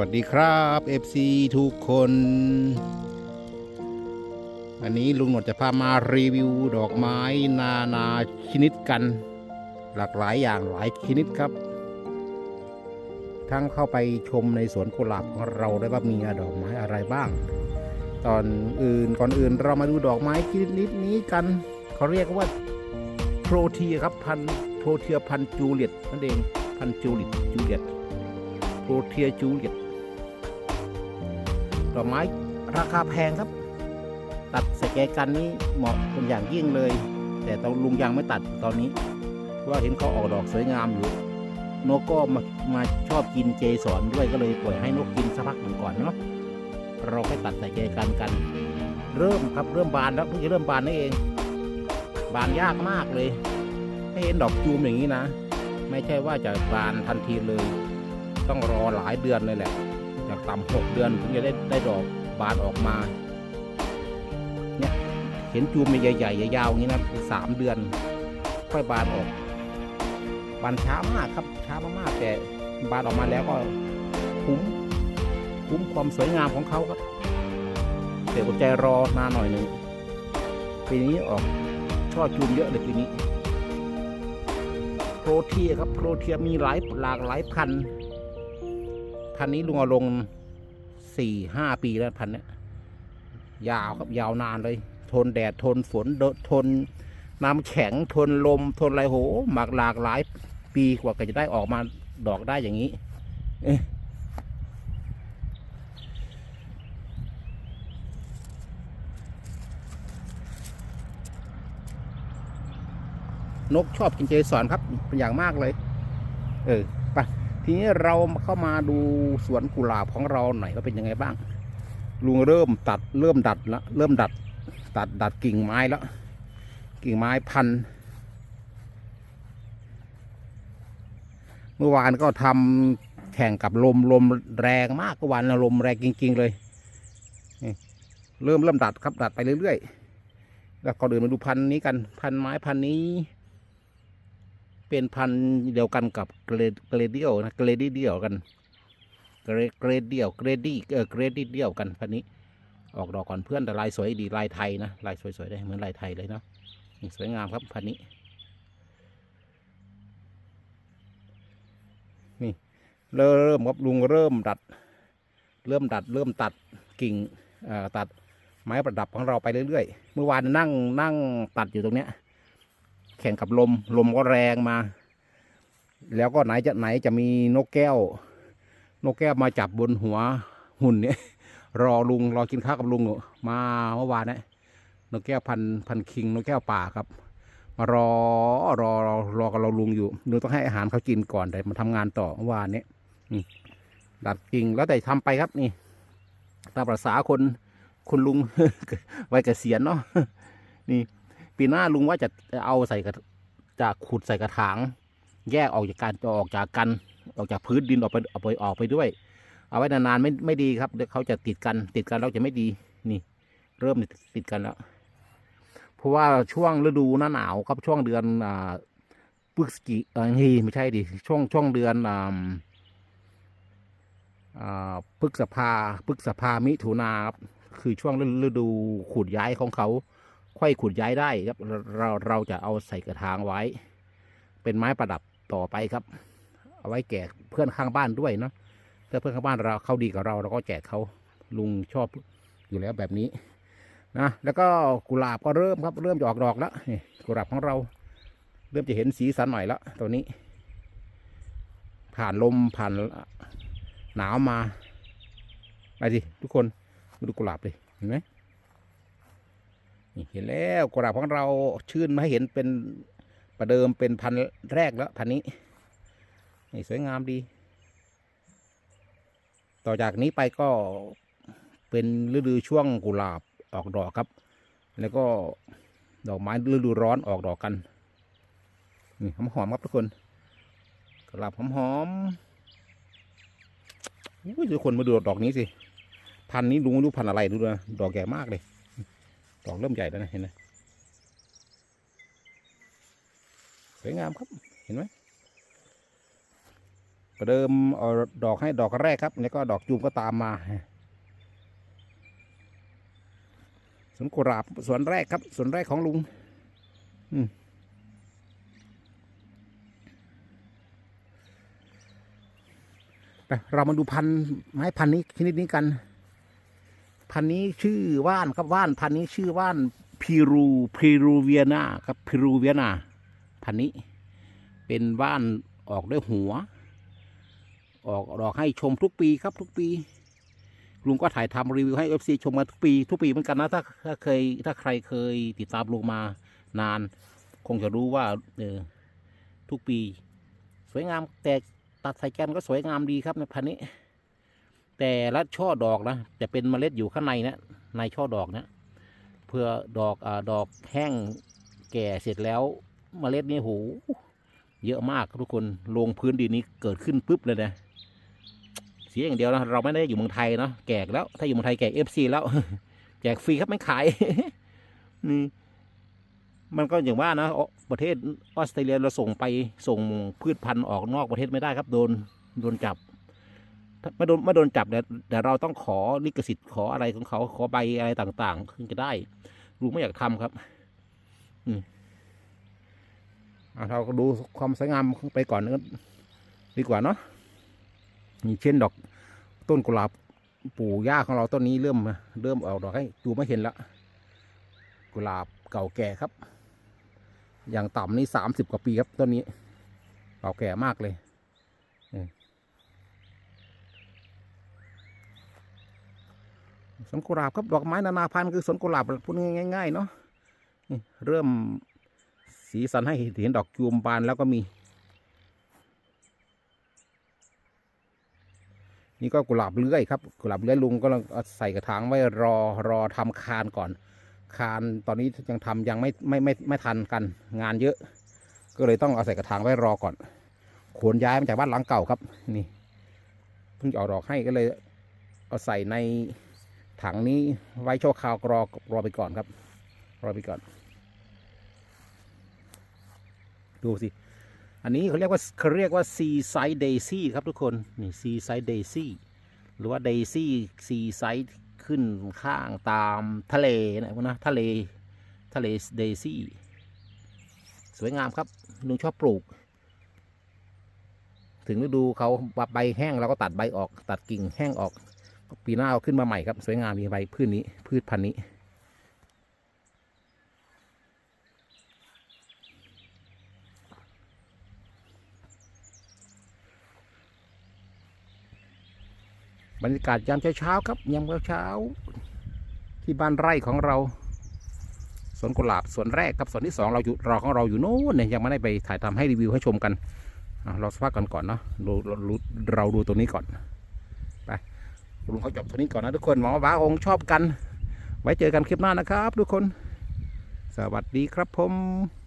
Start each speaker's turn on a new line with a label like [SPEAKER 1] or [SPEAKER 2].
[SPEAKER 1] วัสดีครับ FC ทุกคนวันนี้ลุงหนวดจะพามารีวิวดอกไม้นานาชนิดกัน หลากหลายอย่างหลายชนิดครับ ทั้งเข้าไปชมในสวนกุหลาบของเราได้ว่ามีดอกไม้อะไรบ้าง ตอนอื่นก่อนอื่นเรามาดูดอกไม้ชนิดนี้กัน เขาเรียกว่าโปรเทียครับพันโปรเทียพันจูเลียตนั่นเองพันจูเลียตจูเลียตโปรเทียจูเลียต ดอกไม้ราคาแพงครับ ตัดใส่แกกันนี้เหมาะเป็นอย่างยิ่งเลย แต่ตอนลุงยังไม่ตัดตอนนี้เพราะว่าเห็นเขาออกดอกสวยงามอยู่ นกก็มามาชอบกินเจสอนด้วยก็เลยปล่อยให้นกกินสักพักหนึ่งก่อนเนาะเราไปตัดใส่แกกันกัน เริ่มครับเริ่มบานแล้วเพิ่งจะเริ่มบานนี่เอง บานยากมากเลยให้เห็นดอกจูมอย่างนี้นะ ไม่ใช่ว่าจะบานทันทีเลย ต้องรอหลายเดือนเลยแหละ จากต่ำหกเดือนถึงจะได้ได้ดอกบานออกมา เนี่ยเห็นจูมใหญ่ๆยาวๆอย่างนี้นะสามเดือน ค่อยบานออก บานช้ามากครับช้ามากๆแต่บานออกมาแล้วก็คุ้มคุ้มความสวยงามของเขาครับแต่อดใจรอนานหน่อยหนึ่งปีนี้ออกช่อจูมเยอะเลยปีนี้โปรเทียครับโปรเทียมีหลายหลากหลายพันธุ์ พันนี้ลุงเอาลงสี่ห้าปีแล้วพันเนี้ยยาวครับยาวนานเลย ทนแดดทนฝนทนน้ำแข็งทนลมทนอะไรโหหมากหลากหลายปีกว่าก็จะได้ออกมาดอกได้อย่างนี้นกชอบกินเจสอนครับเป็นอย่างมากเลย เออ ทีนี้เราเข้ามาดูสวนกุหลาบของเราหน่อยว่าเป็นยังไงบ้าง ลุงเริ่มตัดเริ่มดัดแล้วเริ่มดัด ตัดดัดกิ่งไม้แล้ว กิ่งไม้พัน เมื่อวานก็ทำแข่งกับลมลมแรงมากเมื่อวานลมแรงจริงๆเลย เริ่มเริ่มดัดครับดัดไปเรื่อยๆแล้วก็เดินมาดูพันนี้กันพันไม้พันนี้ เป็นพันธุ์เดียวกันกับเกรดเกรดเดียวนะเกรดเดียวกันเกรดเกรดเดียวเกรดดี้เออเกรดดี้เดียวกันพันนี้ ออกดอกก่อนเพื่อนแต่ลายสวยดีลายไทยนะลายสวยๆได้เหมือนลายไทยเลยเนาะสวยงามครับพันนี้นี่เริ่มครับลุงเริ่มดัด เริ่มดัดเริ่มตัดกิ่งเอ่อตัดไม้ประดับของเราไปเรื่อยๆ เมื่อวานนั่งนั่งตัดอยู่ตรงเนี้ย แข่งกับลม ลมก็แรงมา แล้วก็ไหนจะไหนจะมีนกแก้ว นกแก้วมาจับบนหัวหุ่นเนี่ย รอลุงรอกินข้าวกับลุงอยู่มาเมื่อวานเนี่ยนกแก้วพันพันคิงนกแก้วป่าครับ มารอรอรอรอกับเราลุงอยู่ลุงต้องให้อาหารเขากินก่อนแต่มาทำงานต่อเมื่อวานเนี้ยดัดกิ่งแล้วแต่ทำไปครับนี่ ตามภาษาคนคุณลุงไว้เกษียณเนาะนี่ ปีหน้าลุงว่าจะเอาใส่กระจะขุดใส่กระถาง แยกออกจากการออกจากกัน ออกจากพื้นดินออกไปออกไปออกไปด้วย เอาไว้นานๆไม่ไม่ดีครับเดี๋ยวเขาจะติดกัน ติดกันแล้วจะไม่ดีนี่ เริ่มติดกันแล้วเพราะว่าช่วงฤดูหน้าหนาวครับช่วงเดือนอ่าพฤศจิเออนี่ไม่ใช่ดิช่วงช่วงเดือนอ่าอ่าพฤษภาพฤษภามิถุนาครับคือช่วงฤดูขูดย้ายของเขา ค่อยขุดย้ายได้ครับเราเราจะเอาใส่กระถางไว้ เป็นไม้ประดับต่อไปครับ เอาไว้แจกเพื่อนข้างบ้านด้วยเนาะถ้าเพื่อนข้างบ้านเราเขาดีกับเราเราก็แจกเขาลุงชอบอยู่แล้วแบบนี้นะแล้วก็กุหลาบก็เริ่มครับ เริ่มจะออกดอกแล้วกุหลาบของเรา เริ่มจะเห็นสีสันหน่อยแล้วตัวนี้ ผ่านลมผ่านหนาวมาไปสิทุกคนมาดูกุหลาบเลยเห็นไหม เห็นแล้วกุหลาบของเราชื่นมาให้เห็นเป็นประเดิมเป็นพันแรกแล้วพันนี้นี่สวยงามดี ต่อจากนี้ไปก็เป็นฤดูช่วงกุหลาบออกดอกครับ แล้วก็ดอกไม้ฤดูร้อนออกดอกกันนี่หอมหอมๆครับทุกคนกุหลาบหอมหอมๆอุ้ยทุกคนมาดูดอกนี้สิ พันนี้ลุงไม่รู้พันอะไรดูนะดอกใหญ่มากเลย ดอกเริ่มใหญ่แล้วนะเห็นไหมสวยงามครับเห็นไหมประเดิมเอาดอกให้ดอกแรกครับแล้วก็ดอกจูมก็ตามมาสวนกุหลาบสวนแรกครับสวนแรกของลุงไปเรามาดูพันธุ์ไม้พันธุ์นี้ชนิดนี้กัน พันนี้ชื่อว่านครับว่าน พันนี้ชื่อว่านพิรูพิรูเวียนาครับพิรูเวียนาพันนี้ เป็นว่านออกด้วยหัว ออกดอกให้ชมทุกปีครับทุกปี ลุงก็ถ่ายทำรีวิวให้เอฟซีชมมาทุกปี ทุกปีเหมือนกันนะถ้าถ้าเคยถ้าใครเคยติดตามลุงมานาน คงจะรู้ว่าเออทุกปี สวยงามแต่ตัดใส่แกนก็สวยงามดีครับในพันนี้ แต่ละช่อดอกนะจะเป็นเมล็ดอยู่ข้างในนะในช่อดอกนะเพื่อดอกอดอกแห้งแก่เสร็จแล้วเมล็ดนี่โหเยอะมากทุกคนลงพื้นดินนี้เกิดขึ้นปุ๊บเลยนะเสียอย่างเดียวนะเราไม่ได้อยู่เมืองไทยเนาะแจกแล้ว ถ้าอยู่เมืองไทยแจกเอฟซีแล้วแจกฟรีครับไม่ขายนี่มันก็อย่างว่านะประเทศออสเตรเลียเราส่งไปส่งพืชพันธุ์ออกนอกประเทศไม่ได้ครับโดนโดนจับ ไม่โดนไม่โดนจับแต่แต่เราต้องขอลิขสิทธิ์ขออะไรของเขาขอใบอะไรต่างๆถึงจะได้ลุงไม่อยากทำครับ อืมเราก็ดูความสวยงามไปก่อนดีกว่าเนาะนี่เช่นดอกต้นกุหลาบปู่ย่าของเราต้นนี้เริ่มเริ่มออกดอกให้ดูไม่เห็นแล้วกุหลาบเก่าแก่ครับ อย่างต่ำนี่สามสิบกว่าปีครับต้นนี้ เก่าแก่มากเลย สวนกุหลาบครับดอกไม้นานาพันธุ์คือสวนกุหลาบพูดง่าย ๆ เนาะนี่เริ่มสีสันให้เห็นดอกจูมบานแล้วก็มี นี่ก็กุหลาบเลื้อยครับกุหลาบเลื้อยลุงก็เอาใส่กระถางไว้รอรอทำคานก่อน คานตอนนี้ยังทำยังไม่ไม่ไม่ไม่ทันกัน งานเยอะ ก็เลยต้องเอาใส่กระถางไว้รอก่อนขนย้ายมาจากบ้านหลังเก่าครับ นี่เพิ่งจะเอาดอกให้ก็เลยเอาใส่ใน ถังนี้ไว้ชั่วคราวรอรอไปก่อนครับ รอไปก่อน ดูสิ อันนี้เขาเรียกว่าเขาเรียกว่าซีไซด์เดซี่ครับทุกคน นี่ซีไซด์เดซี่หรือว่าเดซี่ซีไซด์ขึ้นข้างตามทะเลนะพวกนะทะเลทะเลเดซี่สวยงามครับลุงชอบปลูก ถึงฤดูเขาใบแห้งเราก็ตัดใบออก ตัดกิ่งแห้งออก ปีหน้าเอาขึ้นมาใหม่ครับ สวยงามมีใบพืชนี้ พืชพันธุ์นี้ บรรยากาศยามเช้าๆครับยามเช้าที่บ้านไร่ของเราสวนกุหลาบสวนแรกครับสวนที่สองเราอยู่รอของเราอยู่โน้นเนี่ยยังไม่ได้ไปถ่ายทำให้รีวิวให้ชมกันเราสักพักกันก่อนเนาะเราเราดูตัวนี้ก่อน ลุงเขาจบเท่านี้ก่อนนะทุกคนหมอว้าองชอบกัน ไว้เจอกันคลิปหน้านะครับ ทุกคน สวัสดีครับผม